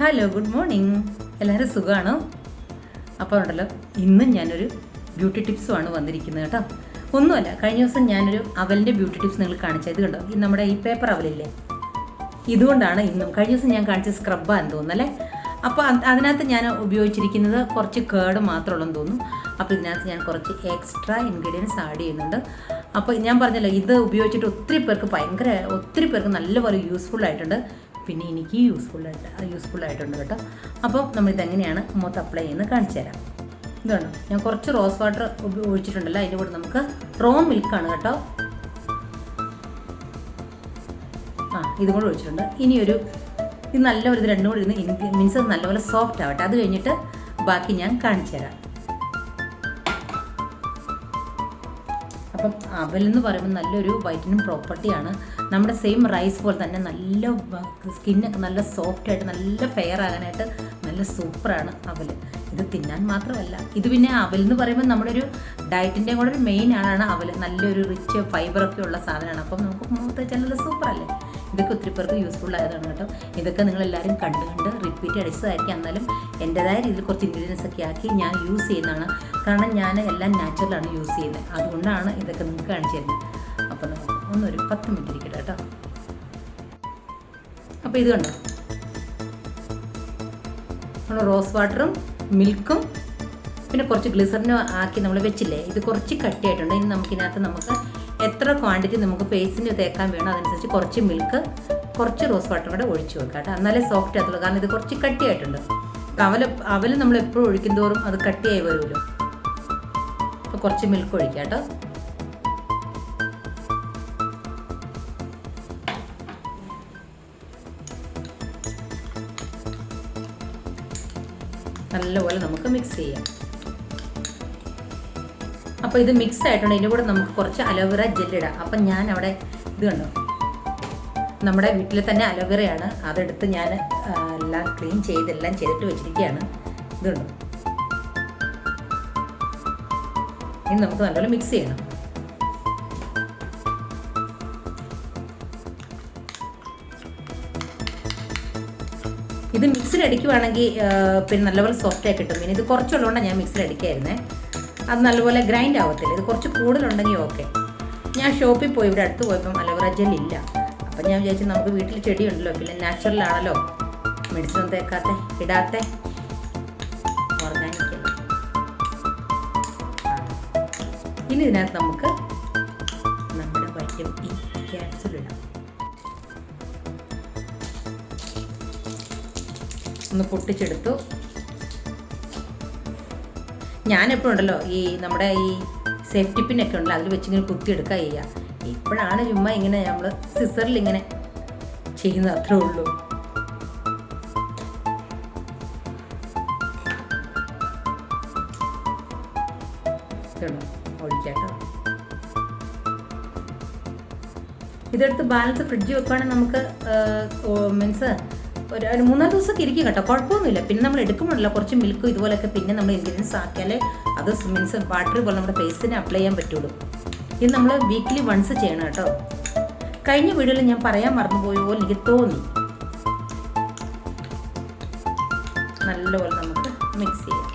Hello good morning എല്ലാവരും സുഖമാണോ? അപ്പോൾ ഉണ്ടല്ലോ ഇന്നും ഞാനൊരു ബ്യൂട്ടി ടിപ്സുമാണ് വന്നിരിക്കുന്നത് കേട്ടോ. ഒന്നുമല്ല കഴിഞ്ഞ ദിവസം ഞാനൊരു അവലിന്റെ ബ്യൂട്ടി ടിപ്സ് നിങ്ങൾ കാണിച്ചത് കണ്ടോ? ഈ നമ്മുടെ ഈ പേപ്പർ അവലില്ലേ? ഇതുകൊണ്ടാണ് ഇന്നും കഴിഞ്ഞ ദിവസം ഞാൻ കാണിച്ച സ്ക്രബാന്ന് തോന്നുന്നല്ലേ അപ്പോൾ അത് അതിനകത്ത് ഞാൻ ഉപയോഗിച്ചിരിക്കുന്നത് കുറച്ച് കേട് മാത്രമുള്ളെന്ന് തോന്നുന്നു. അപ്പോൾ ഇതിനകത്ത് ഞാൻ കുറച്ച് എക്സ്ട്രാ ഇൻഗ്രീഡിയൻസ് ആഡ് ചെയ്യുന്നുണ്ട്. അപ്പോൾ ഞാൻ പറഞ്ഞല്ലോ ഇത് ഉപയോഗിച്ചിട്ട് ഒത്തിരി പേർക്ക് ഭയങ്കര ഒത്തിരി പേർക്ക് നല്ലപോലെ യൂസ്ഫുൾ ആയിട്ടുണ്ട്. പിന്നെ എനിക്ക് യൂസ്ഫുൾ ആയിട്ട് യൂസ്ഫുൾ ആയിട്ടുണ്ട് കേട്ടോ. അപ്പോൾ നമ്മളിത് എങ്ങനെയാണ് മൊത്തം അപ്ലൈ ചെയ്യുന്നത് കാണിച്ചു തരാം. ഇതാണ് ഞാൻ കുറച്ച് റോസ് വാട്ടർ ഒഴിച്ചിട്ടുണ്ടല്ലോ. അതിന്റെ കൂടെ നമുക്ക് റോ മിൽക്കാണ് കേട്ടോ. ആ ഇതും കൂടെ ഒഴിച്ചിട്ടുണ്ട്. ഇനിയൊരു ഇത് നല്ലൊരു ഇത് രണ്ടും കൂടി ഇരുന്ന് മീൻസ് നല്ലപോലെ സോഫ്റ്റ് ആവട്ടെ. അത് കഴിഞ്ഞിട്ട് ബാക്കി ഞാൻ കാണിച്ചു തരാം. അപ്പം അവലെന്ന് പറയുമ്പോൾ നല്ലൊരു വൈറ്റമിൻ പ്രോപ്പർട്ടിയാണ് നമ്മുടെ സെയിം റൈസ് പോലെ തന്നെ നല്ല സ്കിന്നൊക്കെ നല്ല സോഫ്റ്റ് ആയിട്ട് നല്ല ഫെയർ ആകാനായിട്ട് നല്ല സൂപ്പറാണ് അവൽ ഇത് തിന്നാൻ മാത്രമല്ല. ഇത് പിന്നെ അവൽ എന്ന് പറയുമ്പോൾ നമ്മുടെ ഒരു ഡയറ്റിന്റെ കൂടെ ഒരു മെയിൻ ആളാണ് അവൽ നല്ലൊരു റിച്ച് ഫൈബറൊക്കെ ഉള്ള സാധനമാണ്. അപ്പം നമുക്ക് മുഖത്ത് വെച്ചാൽ നല്ല സൂപ്പറല്ലേ ഇതൊക്കെ ഒത്തിരി പേർക്ക് യൂസ്ഫുൾ ആയതാണ് കേട്ടോ. ഇതൊക്കെ നിങ്ങളെല്ലാവരും കണ്ട് കണ്ട് റിപ്പീറ്റ് അടിച്ചതായിരിക്കും. എന്നാലും എന്റെതായ രീതിയിൽ കുറച്ച് ഇൻഗ്രീഡിയൻസ് ഒക്കെ ആക്കി ഞാൻ യൂസ് ചെയ്യുന്നതാണ്. കാരണം ഞാൻ എല്ലാം നാച്ചുറലാണ് യൂസ് ചെയ്യുന്നത്. അതുകൊണ്ടാണ് ഇതൊക്കെ നിങ്ങൾക്ക് കാണിച്ചു തരുന്നത്. അപ്പോൾ നമുക്ക് ഒന്നൊരു പത്ത് മിനിറ്റ് ഇരിക്കട്ടെ കേട്ടോ. അപ്പോൾ ഇത് കണ്ടോ? നമ്മൾ റോസ് വാട്ടറും മിൽക്കും പിന്നെ കുറച്ച് ഗ്ലിസറിനും ആക്കി നമ്മൾ വെച്ചില്ലേ? ഇത് കുറച്ച് കട്ടിയായിട്ടുണ്ട്. ഇനി നമുക്കിതിനകത്ത് നമുക്ക് എത്ര ക്വാണ്ടിറ്റി നമുക്ക് ഫേസിന് തേക്കാൻ വേണോ അതനുസരിച്ച് കുറച്ച് മിൽക്ക് കുറച്ച് റോസ് വാട്ടർ കൂടെ ഒഴിച്ചു വെക്കാം കേട്ടോ. എന്നാലേ സോഫ്റ്റ് ആകത്തുള്ളൂ. കാരണം ഇത് കുറച്ച് കട്ടിയായിട്ടുണ്ട്. അവൽ അവൽ നമ്മൾ എപ്പോഴും ഒഴിക്കും അത് കട്ടിയായി വരുമല്ലോ. അപ്പോൾ കുറച്ച് മിൽക്ക് ഒഴിക്കാം കേട്ടോ. നല്ലപോലെ നമുക്ക് മിക്സ് ചെയ്യാം. അപ്പോൾ ഇത് മിക്സ് ആയിട്ടുണ്ട്. ഇതിന്റെ കൂടെ നമുക്ക് കുറച്ച് അലോവേറ ജെല്ലിടാം അപ്പം ഞാൻ അവിടെ ഇത് കണ്ടു? നമ്മുടെ വീട്ടിൽ തന്നെ അലോവേറയാണ് അതെടുത്ത് ഞാൻ എല്ലാം ക്ലീൻ ചെയ്ത് എല്ലാം ചെയ്തിട്ട് വെച്ചിരിക്കുകയാണ്. ഇത് കണ്ടു? ഇനി നമുക്ക് നല്ലപോലെ മിക്സ് ചെയ്യണം. ഇത് മിക്സിൽ അടിക്കുവാണെങ്കിൽ പിന്നെ നല്ലപോലെ സോഫ്റ്റ് ആയി കിട്ടും. പിന്നെ ഇത് കുറച്ചുള്ളതുകൊണ്ടാണ് ഞാൻ മിക്സിൽ അടിക്കായിരുന്നേ അത് നല്ലപോലെ ഗ്രൈൻഡ് ആവത്തില്ല. ഇത് കുറച്ച് കൂടുതലുണ്ടെങ്കിൽ ഓക്കെ ഞാൻ ഷോപ്പിൽ പോയി ഇവിടെ അടുത്ത് പോയപ്പം അലോവേറ ജെൽ ഇല്ല. അപ്പം ഞാൻ വിചാരിച്ചു നമുക്ക് വീട്ടിൽ ചെടിയുണ്ടല്ലോ പിന്നെ നാച്ചുറൽ ആണല്ലോ. മെഡിസിൻ തേക്കാത്ത ഇടാത്ത. ഓർഗാനിക് ഇനി ഇതിനകത്ത് നമുക്ക് നമ്മുടെ വൈറ്റമിൻ ഇ ക്യാപ്സുൽ ഇടാം. ഒന്ന് പൊട്ടിച്ചെടുത്തു. ഞാനെപ്പോഴും ഉണ്ടല്ലോ ഈ നമ്മുടെ ഈ സേഫ്റ്റി പിന്നൊക്കെ ഉണ്ടല്ലോ അതിൽ വെച്ചിങ്ങനെ കുത്തിയെടുക്കുക ചെയ്യുക ഇപ്പോഴാണ് ചുമ്മാ ഇങ്ങനെ നമ്മൾ സിസറിൽ ഇങ്ങനെ ചെയ്യുന്നത് അത്രേ ഉള്ളൂ. ഇതെടുത്ത് ബാലൻസ് ഫ്രിഡ്ജ് വെക്കുവാണെങ്കിൽ നമുക്ക് മീൻസ് ഒരു മൂന്നാൽ ദിവസമൊക്കെ ഇരിക്കും കേട്ടോ. കുഴപ്പമൊന്നുമില്ല. പിന്നെ നമ്മൾ എടുക്കുമ്പോഴല്ല കുറച്ച് മിൽക്കും ഇതുപോലൊക്കെ പിന്നെ നമ്മൾ ഇൻഗ്രീഡിയൻസ് ആക്കിയാലേ അത് മീൻസ് വാട്ടർ പോലെ നമ്മുടെ ഫേസിന് അപ്ലൈ ചെയ്യാൻ പറ്റുള്ളൂ. ഇത് നമ്മൾ വീക്കിലി വൺസ് ചെയ്യണം കേട്ടോ. കഴിഞ്ഞ വീഡിയോയിൽ ഞാൻ പറയാൻ മറന്നുപോയ പോലെ എനിക്ക് തോന്നി. നല്ലപോലെ നമുക്ക് മിക്സ് ചെയ്യാം.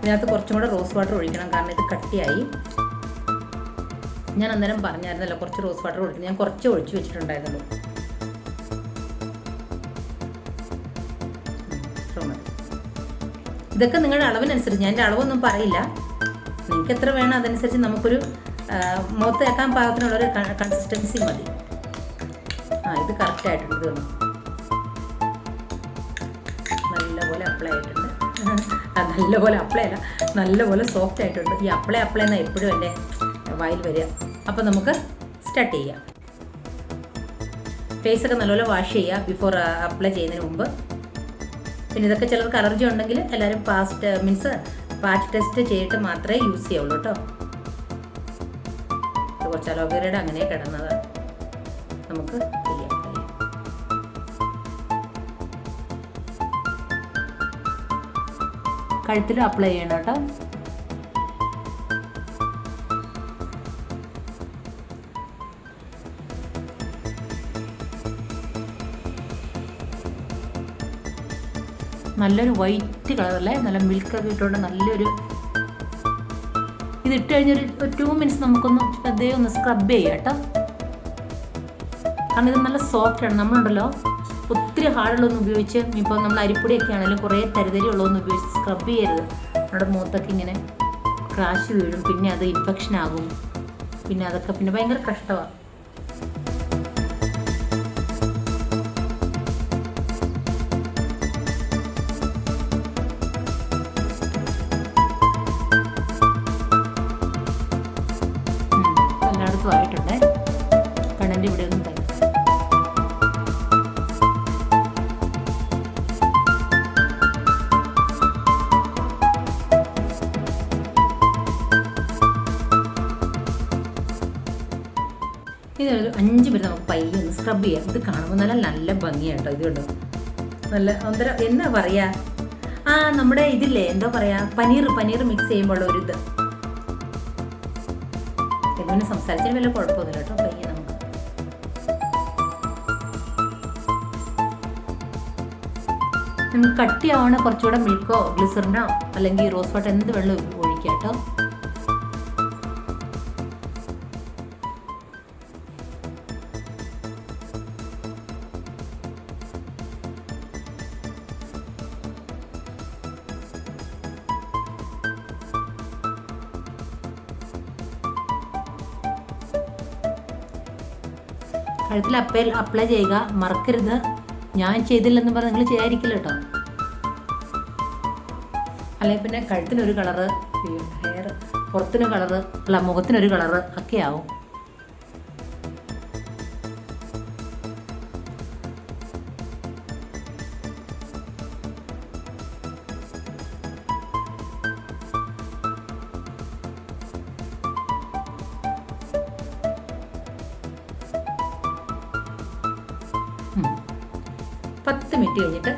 ഇതിനകത്ത് കുറച്ചും കൂടെ റോസ് വാട്ടർ ഒഴിക്കണം. കാരണം ഇത് കട്ടിയായി. ഞാൻ അന്നേരം പറഞ്ഞായിരുന്നല്ലോ കുറച്ച് റോസ് വാട്ടർ ഒഴിക്കണം. ഞാൻ കുറച്ച് ഒഴിച്ചു വെച്ചിട്ടുണ്ടായിരുന്നുള്ളൂ ഇതൊക്കെ നിങ്ങളുടെ അളവിനനുസരിച്ച്. ഞാൻ എന്റെ അളവൊന്നും പറയില്ല. നിങ്ങൾക്ക് എത്ര വേണം അതനുസരിച്ച് നമുക്കൊരു മുഖത്ത് വെക്കാൻ പാകത്തിനുള്ളൊരു കൺസിസ്റ്റൻസി മതി. ആ ഇത് കറക്റ്റ് ആയിട്ടുണ്ട്. ഇത് നല്ലപോലെ അപ്ലൈ ആയിട്ടുണ്ട്. നല്ലപോലെ അപ്ലൈ അല്ല നല്ലപോലെ സോഫ്റ്റ് ആയിട്ടുണ്ട്. ഈ അപ്ലൈ അപ്ലൈ എന്നാൽ എപ്പോഴും എന്റെ വായിൽ വരിക. അപ്പോൾ നമുക്ക് സ്റ്റാർട്ട് ചെയ്യാം. ഫേസൊക്കെ നല്ലപോലെ വാഷ് ചെയ്യുക ബിഫോർ അപ്ലൈ ചെയ്യുന്നതിന് മുമ്പ്. പിന്നെ ഇതൊക്കെ ചിലർക്ക് അലർജി ഉണ്ടെങ്കിൽ എല്ലാവരും പാസ്റ്റ് മീൻസ് പാച്ച് ടെസ്റ്റ് ചെയ്തിട്ട് മാത്രമേ യൂസ് ചെയ്യുള്ളൂ കേട്ടോ കുറച്ച് അലോവേരയുടെ അങ്ങനെ കിടന്നത്. നമുക്ക് ചെയ്യാം കഴുത്തിലും അപ്ലൈ ചെയ്യണം കേട്ടോ നല്ലൊരു വൈറ്റ് കളറല്ലേ നല്ല മിൽക്കൊക്കെ ഇട്ടുകൊണ്ട് നല്ലൊരു ഇത് ഇട്ട് കഴിഞ്ഞൊരു ടു മിനിറ്റ്സ് നമുക്കൊന്ന് ശ്രദ്ധയെ ഒന്ന് സ്ക്രബ് ചെയ്യാം കേട്ടോ. കാരണം ഇത് നല്ല സോഫ്റ്റ് ആണ്. നമ്മളുണ്ടല്ലോ ഒത്തിരി ഹാർഡുള്ളൊന്നും ഉപയോഗിച്ച് ഇപ്പോൾ നമ്മൾ അരിപ്പൊടിയൊക്കെ ആണെങ്കിലും കുറേ തരിതരി ഉള്ളതൊന്ന് ഉപയോഗിച്ച് സ്ക്രബ് ചെയ്യരുത്. നമ്മുടെ മുഖത്തൊക്കെ ഇങ്ങനെ ക്രാഷ് വീഴും. പിന്നെ അത് ഇൻഫെക്ഷൻ ആകും. പിന്നെ അതൊക്കെ പിന്നെ ഭയങ്കര കഷ്ടമാണ് അഞ്ച് മിനിറ്റ് നമുക്ക് പയ്യെ ഒന്ന് സ്ക്രബ് ചെയ്യാം. ഇത് കാണുമ്പോൾ നല്ല നല്ല ഭംഗിയാട്ടോ ഇത് കണ്ടോ? നല്ല ഒന്നര എന്നാ പറയാ? ആ നമ്മുടെ ഇതില്ലേ എന്താ പറയാ? പനീർ പനീർ മിക്സ് ചെയ്യുമ്പോൾ ഒരു ഇത്. എങ്ങനെ സംസാരിച്ചതിന് വല്ല കുഴപ്പമൊന്നുമില്ല കേട്ടോ പയ്യെ നമുക്ക്. നമുക്ക് കട്ടിയാവണ കുറച്ചുകൂടെ മിൽക്കോ ഗ്ലിസറിനോ അല്ലെങ്കിൽ റോസ് വാട്ടർ എന്ത് വെള്ളം ഒഴിക്കാം കേട്ടോ. കഴുത്തിൽ അപ്പേൽ അപ്ലൈ ചെയ്യുക. മറക്കരുത്. ഞാൻ ചെയ്തില്ലെന്ന് പറഞ്ഞ് നിങ്ങൾ ചെയ്യാതിരിക്കില്ല കേട്ടോ. അല്ലെങ്കിൽ പിന്നെ കഴുത്തിനൊരു കളറ് ഹെയർ പുറത്തിനൊരു കളറ് അല്ല മുഖത്തിനൊരു കളറ് ഒക്കെ ആവും. മിനിറ്റ് കഴിഞ്ഞിട്ട്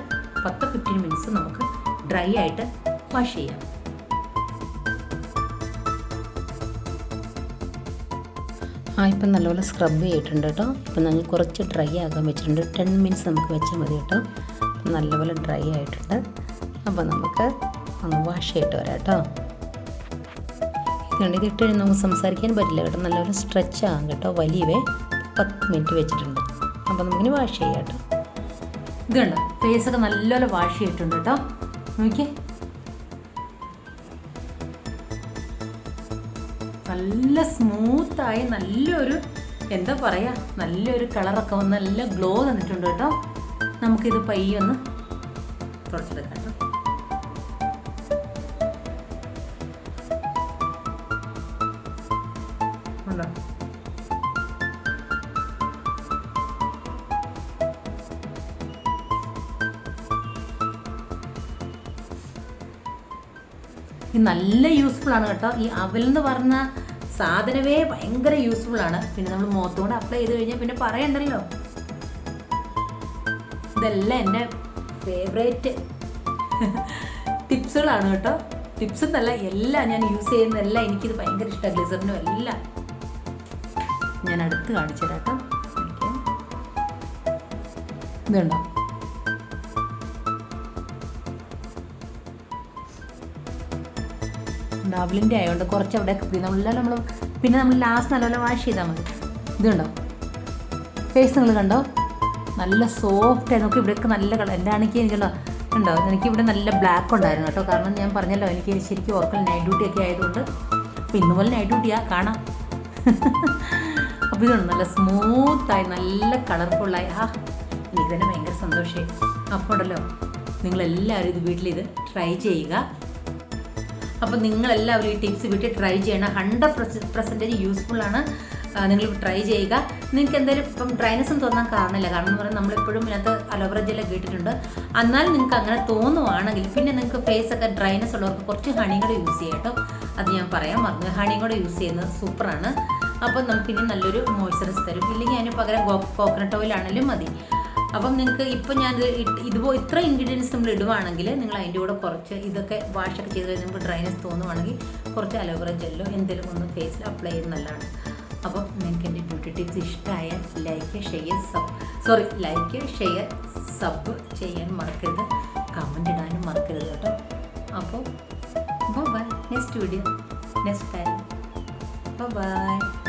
പത്ത് ഫിഫ്റ്റീൻ മിനിറ്റ്സ് നമുക്ക് ഡ്രൈ ആയിട്ട് വാഷ് ചെയ്യാം. ആ ഇപ്പം നല്ലപോലെ സ്ക്രബ് ചെയ്തിട്ടുണ്ട് കേട്ടോ. ഇപ്പം ഞങ്ങൾ കുറച്ച് ഡ്രൈ ആകാൻ വെച്ചിട്ടുണ്ട്. ടെൻ മിനിറ്റ്സ് നമുക്ക് വെച്ചാൽ മതി കേട്ടോ. നല്ലപോലെ ഡ്രൈ ആയിട്ടുണ്ട്. അപ്പോൾ നമുക്ക് ഒന്ന് വാഷ് ചെയ്തിട്ട് വരാം കേട്ടോ. ഇതുകൊണ്ട് ഇതിട്ട് നമുക്ക് സംസാരിക്കാൻ പറ്റില്ല കേട്ടോ. നല്ലപോലെ സ്ട്രെച്ച് ആകാം കേട്ടോ. വലിയവേ പത്ത് മിനിറ്റ് വെച്ചിട്ടുണ്ട്. അപ്പോൾ നമുക്കിനി വാഷ് ചെയ്യാം കേട്ടോ. ഇതുണ്ട്. ഒക്കെ നല്ലപോലെ വാഷ് ചെയ്തിട്ടുണ്ട് കേട്ടോ നോക്കിയേ. നല്ല സ്മൂത്തായി നല്ലൊരു എന്താ പറയുക നല്ലൊരു കളറൊക്കെ വന്ന് നല്ല ഗ്ലോ തന്നിട്ടുണ്ട് കേട്ടോ നമുക്കിത് പയ്യൊന്ന് തുടച്ചെടുക്കാം കേട്ടോ ഇത് നല്ല യൂസ്ഫുൾ ആണ് കേട്ടോ. ഈ അവൽ എന്ന് പറഞ്ഞ സാധനമേ ഭയങ്കര യൂസ്ഫുൾ ആണ്. പിന്നെ നമ്മൾ മുഖത്തോട് അപ്ലൈ ചെയ്ത് കഴിഞ്ഞാൽ പിന്നെ പറയണ്ടല്ലോ. ഇതെല്ലാം എന്റെ ഫേവറേറ്റ് ടിപ്സുകളാണ് കേട്ടോ. ടിപ്സ് എന്നല്ല എല്ലാം ഞാൻ യൂസ് ചെയ്യുന്നതെല്ലാം എനിക്കിത് ഭയങ്കര ഇഷ്ടമാണ് ഗ്ലിസറിനും എല്ലാം. ഞാൻ അടുത്ത് കാണിച്ചു തരാം കേട്ടോ ഇതുണ്ടോ? ഡബിളിന്റെ ആയതുകൊണ്ട് കുറച്ച് അവിടെ നല്ല നമ്മൾ പിന്നെ നമ്മൾ ലാസ്റ്റ് നല്ലപോലെ വാഷ് ചെയ്താൽ മതി. ഇതുണ്ടോ ഫേസ് നിങ്ങൾ കണ്ടോ? നല്ല സോഫ്റ്റ് ആയി നോക്കി ഇവിടെയൊക്കെ നല്ല കളർ എന്റെ ആണെങ്കിൽ എനിക്കുള്ള ഉണ്ടോ എനിക്കിവിടെ നല്ല ബ്ലാക്ക് ഉണ്ടായിരുന്നു കേട്ടോ. കാരണം ഞാൻ പറഞ്ഞല്ലോ എനിക്ക് ശരിക്കും ഓർക്കൽ നൈറ്റ് ഡ്യൂട്ടി ഒക്കെ ആയതുകൊണ്ട്. അപ്പോൾ ഇന്ന് പോലെ നൈറ്റ് ഡ്യൂട്ടിയാ കാണാം. അപ്പോൾ ഇതുണ്ട് നല്ല സ്മൂത്തായി നല്ല കളർഫുള്ളായി ആ എനിക്ക് തന്നെ ഭയങ്കര സന്തോഷമായി അപ്പോൾ ഉണ്ടല്ലോ നിങ്ങളെല്ലാവരും ഇത് വീട്ടിൽ ഇത് ട്രൈ ചെയ്യുക. അപ്പോൾ നിങ്ങളെല്ലാവരും ഈ ടിപ്സ് വീട്ടിൽ ട്രൈ ചെയ്യണം. ഹൺഡ്രഡ് പെർസെന്റേജ് യൂസ്ഫുൾ ആണ്. നിങ്ങൾ ട്രൈ ചെയ്യുക. നിങ്ങൾക്ക് എന്തായാലും ഇപ്പം ഡ്രൈനസ് തോന്നാൻ കാരണമില്ല. കാരണം എന്ന് പറയുന്നത് നമ്മളെപ്പോഴും ഇതിനകത്ത് അലോവേറ ജെല്ലൊക്കെ കേട്ടിട്ടുണ്ട് എന്നാൽ നിങ്ങൾക്ക് അങ്ങനെ തോന്നുവാണെങ്കിൽ പിന്നെ നിങ്ങൾക്ക് ഫേസ് ഒക്കെ ഡ്രൈനസ് ഉള്ളവർക്ക് കുറച്ച് ഹണി കൂടെ യൂസ് ചെയ്യാം കേട്ടോ. അത് ഞാൻ പറയാൻ മറന്നു. ഹണി കൂടെ യൂസ് ചെയ്യുന്നത് സൂപ്പറാണ് അപ്പം നമുക്കിനി നല്ലൊരു മോയ്സ്ചറൈസ് തരും. ഇല്ലെങ്കിൽ അതിന് പകരം കോക്കനട്ട് ഓയിൽ ആണെങ്കിലും മതി. അപ്പം നിങ്ങൾക്ക് ഇപ്പം ഞാൻ ഇതുപോലെ ഇതുപോ ഇത്ര ഇൻഗ്രീഡിയൻസ് നമ്മൾ ഇടുവാണെങ്കിൽ നിങ്ങൾ അതിന്റെ കൂടെ കുറച്ച് ഇതൊക്കെ വാഷൊക്കെ ചെയ്ത് കഴിഞ്ഞാൽ നമുക്ക് ഡ്രൈനസ് തോന്നുവാണെങ്കിൽ കുറച്ച് അലോവേറ ജെല്ലോ എന്തെങ്കിലും ഒന്ന് ഫേസിൽ അപ്ലൈ ചെയ്ത് നല്ലതാണ്. അപ്പം നിങ്ങൾക്ക് എന്റെ ബ്യൂട്ടി ടിപ്സ് ഇഷ്ടമായ like share sub sorry like share sub ചെയ്യാൻ മറക്കരുത്. കമന്റ് ഇടാനും മറക്കരുത് കേട്ടോ. അപ്പോൾ bye next video next time bye